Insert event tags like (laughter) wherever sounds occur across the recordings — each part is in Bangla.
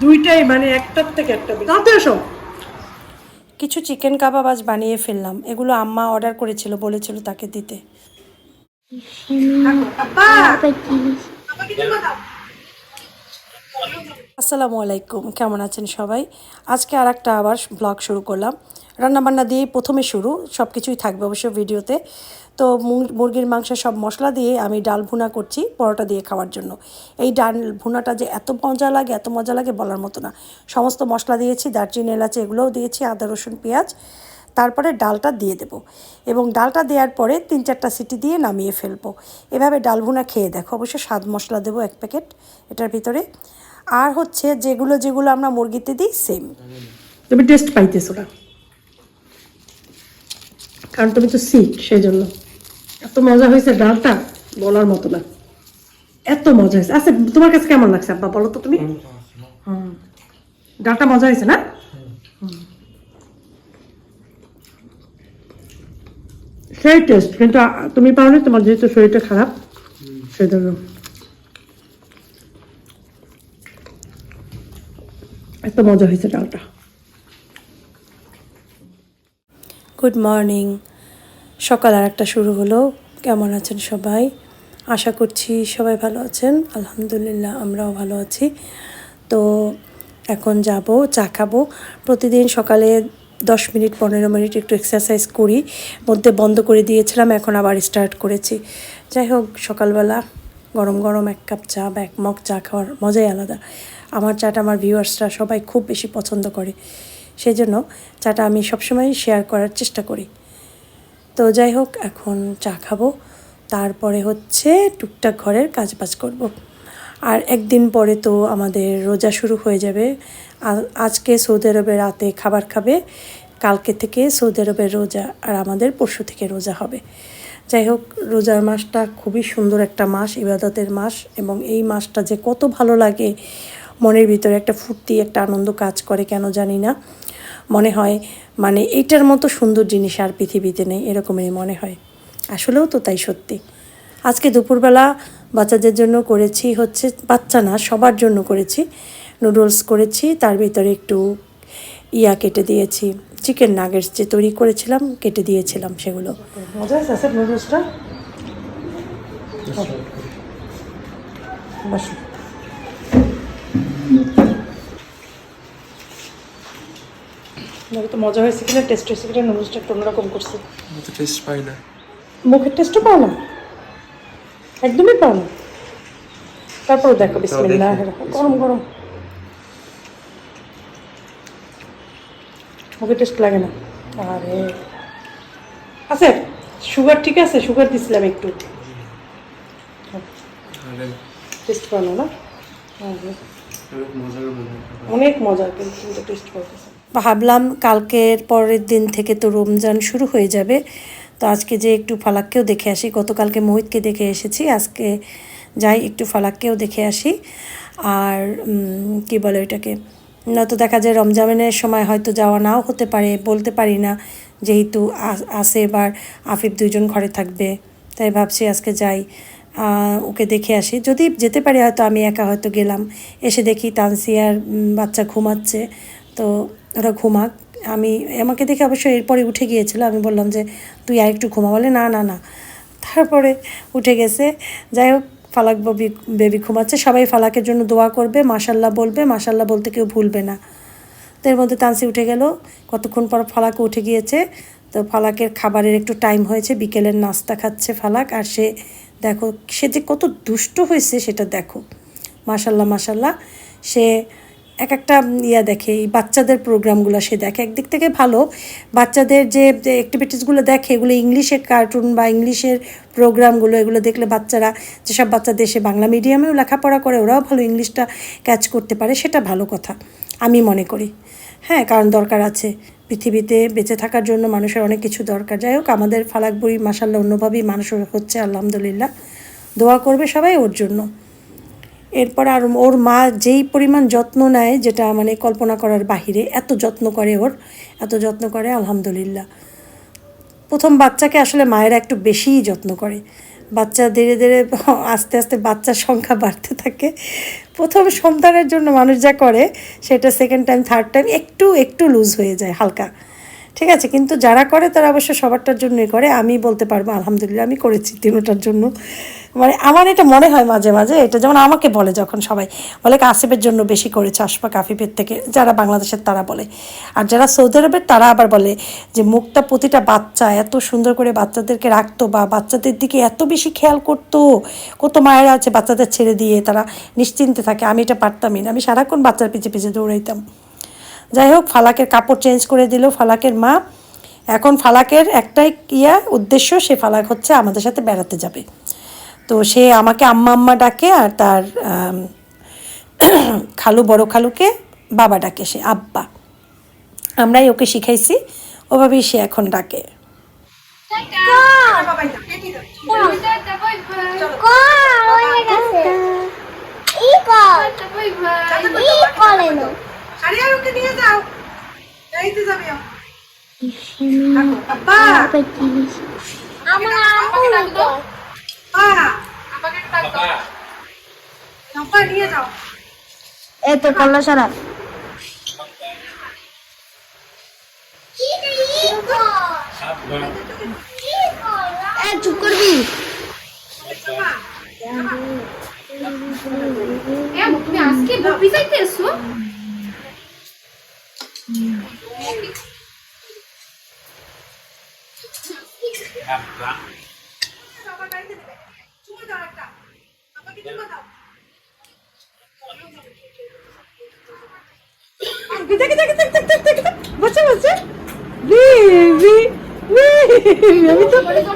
দুইটাই মানে একটার থেকে একটা। তাতে এসো। কিছু চিকেন কাবাব আজ বানিয়ে ফেললাম। এগুলো আম্মা অর্ডার করেছিল বলেছিল তাকে দিতে। আসসালামু আলাইকুম কেমন আছেন সবাই? আজকে আর একটা আবার ব্লগ শুরু করলাম। রান্নাবান্না দিয়েই প্রথমে শুরু, সব কিছুই থাকবে অবশ্য ভিডিওতে। তো মুরগির মাংস সব মশলা দিয়ে আমি ডাল ভুনা করছি পরোটা দিয়ে খাওয়ার জন্য। এই ডাল ভুনাটা যে এত মজা লাগে, এত মজা লাগে বলার মতো না। সমস্ত মশলা দিয়েছি, দারচিনি, এলাচি এগুলোও দিয়েছি, আদা, রসুন, পেঁয়াজ। তারপরে ডালটা দিয়ে দেবো। এবং ডালটা দেওয়ার পরে তিন চারটা সিটি দিয়ে নামিয়ে ফেলব। এভাবে ডাল ভুনা খেয়ে দেখো, অবশ্য স্বাদ মশলা দেবো এক প্যাকেট এটার ভিতরে। আর হচ্ছে যেগুলো যেগুলো আমরা মুরগিতে দিই সেম তুমি টেস্ট পাইতেছো না। কারণ তুমি তো সিট সেই জন্য এত মজা হয়েছে ডালটা, বলার মতো না। এত মজা হয়েছে। আচ্ছা তোমার কাছে কেমন লাগছে আব্বা, বলো তো তুমি? ডালটা মজা হয়েছে না? সেই টেস্ট কিন্তু তুমি পাওনি, তোমার যেহেতু শরীরটা খারাপ সেই জন্য এত মজা হয়েছে ডালটা। গুড মর্নিং সকাল আর একটা শুরু হলো। কেমন আছেন সবাই? আশা করছি সবাই ভালো আছেন। আলহামদুলিল্লাহ, আমরাও ভালো আছি। তো এখন যাব, চা খাব। প্রতিদিন সকালে দশ মিনিট, পনেরো মিনিট একটু এক্সারসাইজ করি। মধ্যে বন্ধ করে দিয়েছিলাম, এখন আবার স্টার্ট করেছি। যাই হোক, সকালবেলা গরম গরম এক কাপ চা বা এক মগ চা খাওয়ার মজাই আলাদা। আমার চাটা, আমার ভিউয়ার্সরা সবাই খুব বেশি পছন্দ করে। সেই জন্য চাটা আমি সবসময় শেয়ার করার চেষ্টা করি। তো যাই হোক, এখন চা খাব। তারপরে হচ্ছে টুকটাক ঘরের কাজ বাজ করব। আর একদিন পরে তো আমাদের রোজা শুরু হয়ে যাবে। আজকে সৌদি আরবে রাতে খাবার খাবে, কালকে থেকে সৌদি আরবের রোজা আর আমাদের পরশু থেকে রোজা হবে। যাই হোক, রোজার মাসটা খুবই সুন্দর একটা মাস, ইবাদতের মাস এবং এই মাসটা যে কত ভালো লাগে, মনের ভিতরে একটা ফুর্তি, একটা আনন্দ কাজ করে, কেন জানি না। মনে হয় মানে এইটার মতো সুন্দর জিনিস আর পৃথিবীতে নেই এরকমই মনে হয়। আসলেও তো তাই সত্যি। আজকে দুপুরবেলা বাচ্চাদের জন্য করেছি হচ্ছে বাচ্চা না সবার জন্য করেছি। নুডলস করেছি তার ভিতরে একটু ইয়া কেটে দিয়েছি। চিকেন নাগেটস যে তৈরি করেছিলাম কেটে দিয়েছিলাম সেগুলো। মজা আছে নুডলসটা? বসো। দেখো তো মজা হয়েছে কিনা? টেস্ট হয়েছে কিনা? নুডলসটা একটু অন্যরকম করছে। আমি তো টেস্ট পাই না। মুখের টেস্টও পাও না? একদমই পাও না। তারপরে দেখো। বিসমিল্লাহ গরম গরম। মুখে টেস্ট লাগে না। আরে। আছে সুগার ঠিক আছে? সুগার দিছিলাম একটু। টেস্ট পানো না? অনেক মজা কিন্তু টেস্ট করতেছে ভাবলাম কালকের পরের দিন থেকে তো রমজান শুরু হয়ে যাবে। তো আজকে যে একটু ফালাককেও দেখে আসি, গতকালকে মোহিতকে দেখে এসেছি, আজকে যাই একটু ফালাককেও দেখে আসি। আর কি বলে এটাকে না তো দেখা যায় রমজানের সময় হয়তো যাওয়া নাও হতে পারে, বলতে পারি না যেহেতু আসে এবার আফিফ দুজন ঘরে থাকবে, তাই ভাবছি আজকে যাই ওকে দেখে আসি। যদি যেতে পারি হয়তো আমি একা হয়তো গেলাম, এসে দেখি তানসিয়ার বাচ্চা ঘুমাচ্ছে। তো ওরা ঘুমাক। আমি, আমাকে দেখে অবশ্য এরপরে উঠে গিয়েছিল। আমি বললাম যে, তুই আর একটু ঘুমা। বলে, না না না। তারপরে উঠে গেছে। যাই হোক, ফালাক ববি বেবি ঘুমাচ্ছে। সবাই ফালাকের জন্য দোয়া করবে। মাসাল্লাহ বলবে। মাসাল্লাহ বলতে কেউ ভুলবে না। তো এর মধ্যে তানসি উঠে গেল। কতক্ষণ পর ফালাক উঠে গিয়েছে। তো ফালাকের খাবারের একটু টাইম হয়েছে। বিকেলের নাস্তা খাচ্ছে ফালাক। আর সে, দেখো, সে যে কত দুষ্ট হয়েছে, সেটা দেখো। মাসাল্লাহ মাসাল্লাহ সে এক একটা ইয়া দেখে, এই বাচ্চাদের প্রোগ্রামগুলো সে দেখে। একদিক থেকে ভালো, বাচ্চাদের যে অ্যাক্টিভিটিসগুলো দেখে, এগুলো ইংলিশের কার্টুন বা ইংলিশের প্রোগ্রামগুলো, এগুলো দেখলে বাচ্চারা, যেসব বাচ্চা দেশে বাংলা মিডিয়ামেও লেখাপড়া করে, ওরাও ভালো ইংলিশটা ক্যাচ করতে পারে, সেটা ভালো কথা, আমি মনে করি। হ্যাঁ কারণ দরকার আছে। পৃথিবীতে বেঁচে থাকার জন্য মানুষের অনেক কিছু দরকার। যাই হোক, আমাদের ফালাক বই মাসাল্লাহ অন্যভাবেই মানুষ হচ্ছে, আলহামদুলিল্লাহ। দোয়া করবে সবাই ওর জন্য। এরপর আর ওর মা যেই পরিমাণ যত্ন নেয়, যেটা মানে কল্পনা করার বাহিরে, এত যত্ন করে ওর, এত যত্ন করে, আলহামদুলিল্লাহ। প্রথম বাচ্চাকে আসলে মায়েরা একটু বেশিই যত্ন করে। বাচ্চা ধীরে ধীরে (laughs) আস্তে আস্তে বাচ্চার সংখ্যা বাড়তে থাকে। প্রথম সন্তানের জন্য মানুষ যা করে, সেটা সেকেন্ড টাইম থার্ড টাইম একটু একটু লুজ হয়ে যায়, হালকা। ঠিক আছে, কিন্তু যারা করে তারা অবশ্য সবারটার জন্যই করে, আমি বলতে পারব, আলহামদুলিল্লাহ আমি করেছি তিনোটার জন্য। মানে আমার এটা মনে হয় মাঝে মাঝে, এটা যেমন আমাকে বলে যখন সবাই, বলে কাসিফের জন্য বেশি করেছে আশফাক আফিফের থেকে, যারা বাংলাদেশের তারা বলে। আর যারা সৌদি আরবের তারা আবার বলে যে মুক্তা প্রতিটা বাচ্চা, এত সুন্দর করে বাচ্চাদেরকে রাখতো বা বাচ্চাদের দিকে এত বেশি খেয়াল করতো, কত মায়েরা আছে বাচ্চাদের ছেড়ে দিয়ে তারা নিশ্চিন্তে থাকে, আমি এটা পারতামই না, আমি সারাক্ষণ বাচ্চার পিছে পিছে দৌড়াইতাম। যাই হোক, ফালাকের কাপড় চেঞ্জ করে দিল ফালাকের মা। এখন ফালাকের একটাই ইয়া উদ্দেশ্য, সে ফালাক হচ্ছে আমাদের সাথে বেড়াতে যাবে। তো সে আমাকে আম্মা আম্মা ডাকে আর তার (clears throat) খালু, বড় খালুকে বাবা ডাকে, সে আব্বা। আমরাই ওকে শিখাইছি, ওভাবেই সে এখন ডাকে। আরে ওকে নিয়ে যাও। গাড়িতে যাবে আব্বা। আব্বা নিয়ে যাও। এই তো কল্লা সারা। এ চুপ করবি? তুমি আজকে বকরি যাইতে এসো?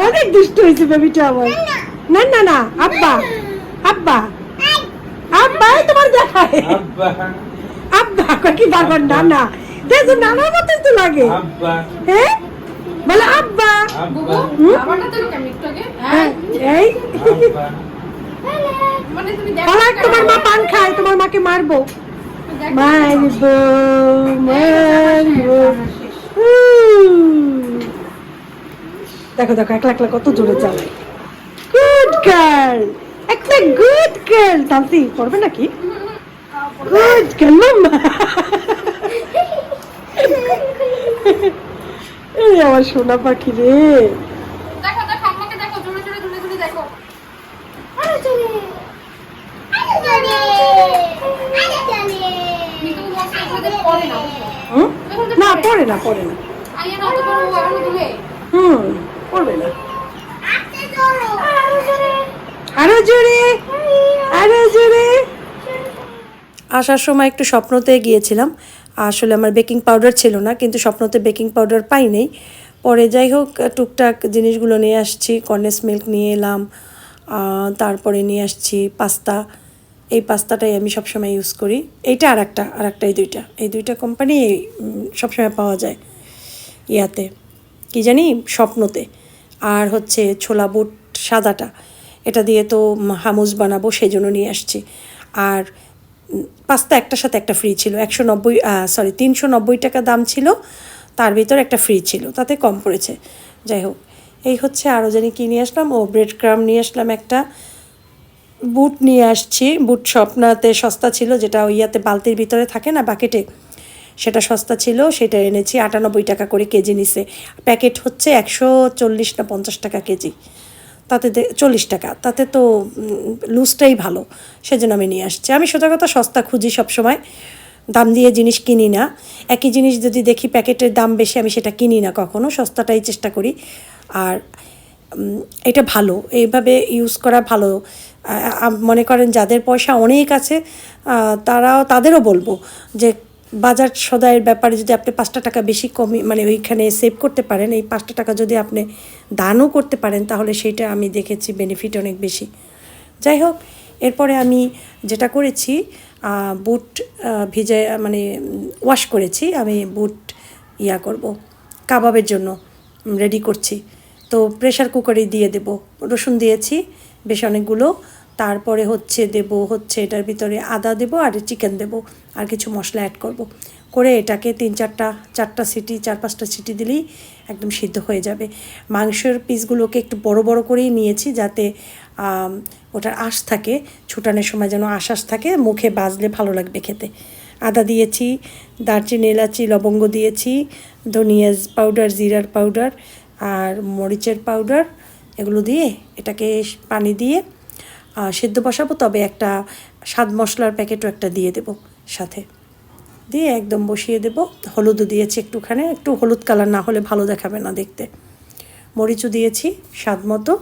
অনেক দুষ্ট হয়েছে বেবিটা আমার না না না আব্বা আব্বা আব্বা তোমার দেখায় আব্বা কি বারবার না না দেখো নানার মতন তো লাগে। হ্যাঁ বলে আব্বা। হ্যাঁ, এই। মানে পালাক তোমার মা পান খায় তোমার মাকে মারবো। মারবো মারবো। হুম। দেখো দেখো একলা একলা কত জোরে চালায়। গুড গার্ল একটা গুড গার্ল তালসি পড়বে নাকি? গুড গার্ল মাম্মা। এই আমার সোনা পাখি রে। দেখো দেখো আমাকে দেখো জোরে জোরে জোরে জোরে দেখো। কিন্তু মস্ত ওদের পড়ে না। না পড়ে না পড়ে না। আইয়া না তো বড় এখনও দূরে হুম পড়বে না। আরও জোরে। আরও জোরে। আসার সময় একটু স্বপ্নতে গিয়েছিলাম। আসলে আমার বেকিং পাউডার ছিল না, কিন্তু স্বপ্নতে বেকিং পাউডার পাই নেই। পরে যাই হোক, টুকটাক জিনিসগুলো নিয়ে আসছি, কর্নেস মিল্ক নিয়ে এলাম তারপরে নিয়ে আসছি পাস্তা। এই পাস্তাটাই আমি সবসময় ইউজ করি। এইটা আর একটা আর একটা এই দুইটা এই দুইটা কোম্পানি সবসময় পাওয়া যায় ইয়াতে। কি জানি? স্বপ্নতে। আর হচ্ছে ছোলা বুট সাদাটা। এটা দিয়ে তো হামুজ বানাবো, সেই জন্য নিয়ে আসছি। আর পাস্তা একটার সাথে একটা ফ্রি ছিল। একশো নব্বই সরি তিনশো নব্বই টাকা দাম ছিল। তার ভিতর একটা ফ্রি ছিল, তাতে কম পড়েছে। যাই হোক, এই হচ্ছে আরও জানি কী নিয়ে আসলাম। ও ব্রেড ক্রাম নিয়ে আসলাম একটা। বুট নিয়ে আসছি। বুট স্বপ্নাতে সস্তা ছিল, যেটা ওই ইয়াতে বালতির ভিতরে থাকে না বাকেটে সেটা সস্তা ছিল, সেটা এনেছি। আটানব্বই টাকা করে কেজি নিছে। প্যাকেট হচ্ছে একশো চল্লিশ না পঞ্চাশ টাকা কেজি। তাতে চল্লিশ টাকা। তাতে তো লুজটাই ভালো। সেজন্য আমি নিয়ে আসছি। আমি সোজা কথা সস্তা খুঁজি সবসময়। দাম দিয়ে জিনিস কিনি না। একই জিনিস যদি দেখি প্যাকেটের দাম বেশি, আমি সেটা কিনি না কখনো। সস্তাটাই চেষ্টা করি। আর এটা ভালো। এইভাবে ইউজ করা ভালো। মনে করেন যাদের পয়সা অনেক আছে তারাও, তাদেরও বলব যে বাজার সদায়ের ব্যাপারে যদি আপনি পাঁচটা টাকা বেশি কমি মানে ওইখানে সেভ করতে পারেন, এই পাঁচটা টাকা যদি আপনি দানও করতে পারেন, তাহলে সেইটা আমি দেখেছি বেনিফিট অনেক বেশি। যাই হোক, এরপরে আমি যেটা করেছি বুট ভিজে মানে ওয়াশ করেছি, আমি বুট ইয়া করব, কাবাবের জন্য রেডি করছি। তো প্রেশার কুকারে দিয়ে দেব, রসুন দিয়েছি, বেশ অনেকগুলো। তারপরে হচ্ছে দেব, হচ্ছে এটার ভিতরে আদা দেব আর চিকেন দেব আর কিছু মশলা অ্যাড করব। করে এটাকে তিন চারটা চারটা সিটি, চার পাঁচটা সিটি দিলেই একদম সিদ্ধ হয়ে যাবে। মাংসের পিসগুলোকে একটু বড় বড় করেই নিয়েছি যাতে ওটার আঁশ থাকে, ছুটানোর সময় যেন আশ আশ থাকে, মুখে বাজলে ভালো লাগবে খেতে। আদা দিয়েছি, দারচিনি, এলাচি, লবঙ্গ দিয়েছি ধনিয়া পাউডার জিরার পাউডার আর মরিচের পাউডার এগুলো দিয়ে এটাকে পানি দিয়ে সেদ্ধ বসাবো, তবে একটা স্বাদ মশলার প্যাকেটও একটা দিয়ে দেব সাথে। দিয়ে একদম বসিয়ে দেব। হলুদও দিয়েছি একটুখানি, একটু হলুদ কালার না হলে ভালো দেখাবে না দেখতে। মরিচও দিয়েছি স্বাদ মতো।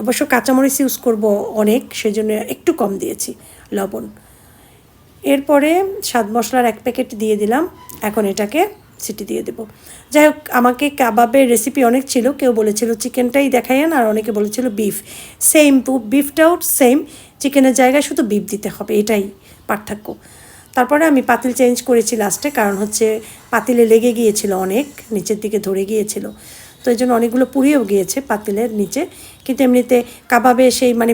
অবশ্য কাঁচামরিচ ইউজ করব অনেক, সেজন্য একটু কম দিয়েছি লবণ। এরপরে স্বাদ মশলার এক প্যাকেট দিয়ে দিলাম। এখন এটাকে সিটি দিয়ে দেবো। যাই হোক আমাকে কাবাবের রেসিপি অনেক ছিল, কেউ বলেছিল চিকেনটাই দেখাইয়েন আর অনেকে বলেছিল বিফ সেম বিফটাও সেম চিকেনের জায়গায় শুধু বিফ দিতে হবে, এটাই পার্থক্য। তারপরে আমি পাতিল চেঞ্জ করেছি লাস্টে কারণ হচ্ছে পাতিলে লেগে গিয়েছিল অনেক, নিচের দিকে ধরে গিয়েছিল। তো এই জন্য অনেকগুলো পুড়িয়েও গিয়েছে পাতিলের নিচে। কিন্তু এমনিতে কাবাবে সেই মানে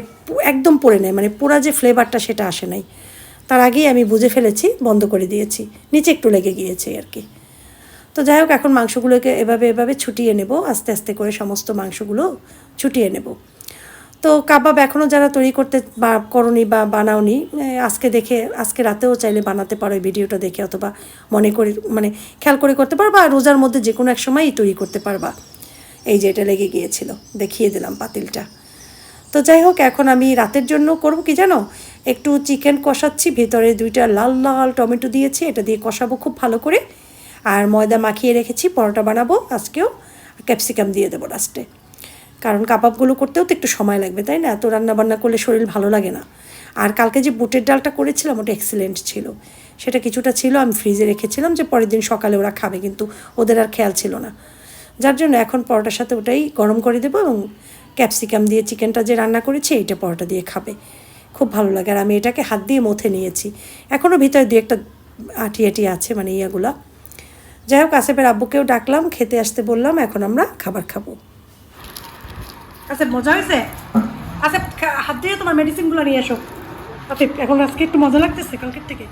একদম পড়ে নেয় মানে পোড়া যে ফ্লেভারটা সেটা আসে নাই। তার আগেই আমি বুঝে ফেলেছি, বন্ধ করে দিয়েছি, নিচে একটু লেগে গিয়েছে আর কি। তো যাই হোক, এখন মাংসগুলোকে এভাবে এভাবে ছুটিয়ে নেব। আস্তে আস্তে করে সমস্ত মাংসগুলো ছুটিয়ে নেব। তো কাবাব এখনও যারা তৈরি করতে বা করনি বা বানাওনি আজকে দেখে, আজকে রাতেও চাইলে বানাতে পারো এই ভিডিওটা দেখে, অথবা মনে করে মানে খেয়াল করে করতে পারবা, আর রোজার মধ্যে যে কোনো এক সময়ই তৈরি করতে পারবা। এই যে এটা লেগে গিয়েছিল, দেখিয়ে দিলাম পাতিলটা। তো যাই হোক, এখন আমি রাতের জন্য করব কি জানো? একটু চিকেন কষাচ্ছি, ভেতরে দুইটা লাল লাল টমেটো দিয়েছি, এটা দিয়ে কষাবো খুব ভালো করে। আর ময়দা মাখিয়ে রেখেছি, পরোটা বানাবো আজকেও ক্যাপসিকাম দিয়ে দেবো লাস্টে কারণ কাবাবগুলো করতেও তো একটু সময় লাগবে, তাই না? এত রান্না বান্না করলে শরীর ভালো লাগে না। আর কালকে যে বুটের ডালটা করেছিলাম, ওটা এক্সিলেন্ট ছিল। সেটা কিছুটা ছিল, আমি ফ্রিজে রেখেছিলাম যে পরের দিন সকালে ওরা খাবে, কিন্তু ওদের আর খেয়াল ছিল না। যার জন্য এখন পরোটার সাথে ওটাই গরম করে দেবো এবং ক্যাপসিকাম দিয়ে চিকেনটা যে রান্না করেছি, এইটা পরোটা দিয়ে খাবে। খুব ভালো লাগে, আর আমি এটাকে হাত দিয়ে মথে নিয়েছি। এখনও ভিতরে দু একটা আটি আটি আছে মানে ইয়াগুলা। যাই হোক আসেফের আব্বুকেও ডাকলাম খেতে আসতে বললাম এখন আমরা খাবার খাব। আচ্ছা মজা হয়েছে? আচ্ছা হাত দিয়ে তোমার মেডিসিনগুলো নিয়ে এসো। আচ্ছা এখন আজকে একটু মজা লাগতেছে কালকের থেকে।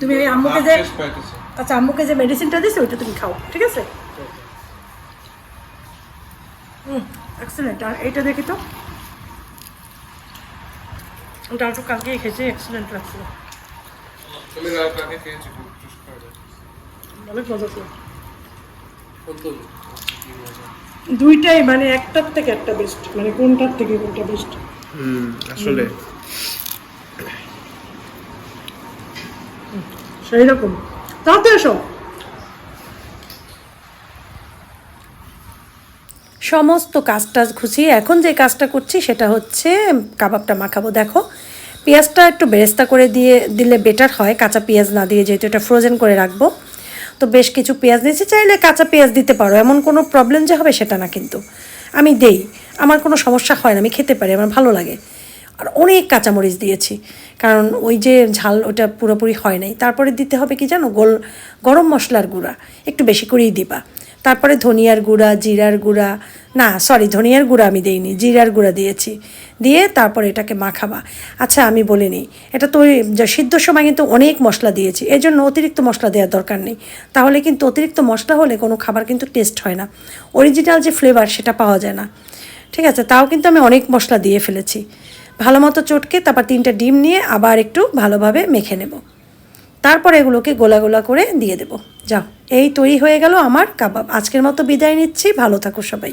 তুমি এই আম্মুকে যে আচ্ছা আম্মুকে যে মেডিসিনটা দিছো ওইটা তুমি খাও ঠিক আছে? হুম এক্সেলেন্ট আর এইটা দেখি তো। ওটা একটু কালকেই খেয়েছি এক্সেলেন্ট লাগছিল। খেয়েছি অনেক মজা ছিল। দুইটাই মানে একটার থেকে একটা বেস্ট মানে কোনটার থেকে কোনটা বেস্ট হুম আসলে। সেই রকম। তাও তো এসো। সমস্ত কাজ টাজ এখন যে কাজটা করছি সেটা হচ্ছে কাবাবটা মাখাবো। দেখো পেঁয়াজটা একটু বেরেস্তা করে দিয়ে দিলে বেটার হয়, কাঁচা পেঁয়াজ না দিয়ে যেহেতু এটা ফ্রোজেন করে রাখব। তো বেশ কিছু পেঁয়াজ নিয়েছি, চাইলে কাঁচা পেঁয়াজ দিতে পারো, এমন কোনো প্রবলেম যে হবে সেটা না কিন্তু। আমি দেই, আমার কোনো সমস্যা হয় না, আমি খেতে পারি, আমার ভালো লাগে। আর অনেক কাঁচামরিচ দিয়েছি, কারণ ওই যে ঝাল ওটা পুরোপুরি হয় নাই। তারপরে দিতে হবে কি জানো, গোল গরম মশলার গুঁড়া, একটু বেশি করেই দিবা। তারপরে ধনিয়ার গুঁড়া, জিরার গুঁড়া, না সরি ধনিয়ার গুঁড়া আমি দেইনি, জিরার গুঁড়া দিয়েছি। দিয়ে তারপরে এটাকে মাখাবা। আচ্ছা আমি বলে নিই। এটা তো সিদ্ধ সময় কিন্তু অনেক মশলা দিয়েছি। এই জন্য অতিরিক্ত মশলা দেওয়ার দরকার নেই। তাহলে কিন্তু অতিরিক্ত মশলা হলে কোনো খাবার কিন্তু টেস্ট হয় না। অরিজিনাল যে ফ্লেভার সেটা পাওয়া যায় না। ঠিক আছে, তাও কিন্তু আমি অনেক মশলা দিয়ে ফেলেছি। ভালো মতো চটকে তারপর তিনটা ডিম নিয়ে আবার একটু ভালোভাবে মেখে নেব। তারপর এগুলোকে গোলা গোলা করে দিয়ে দেব। যাও এই তৈরি হয়ে গেল আমার কাবাব। আজকের মতো বিদায় নিচ্ছি ভালো থাকো সবাই।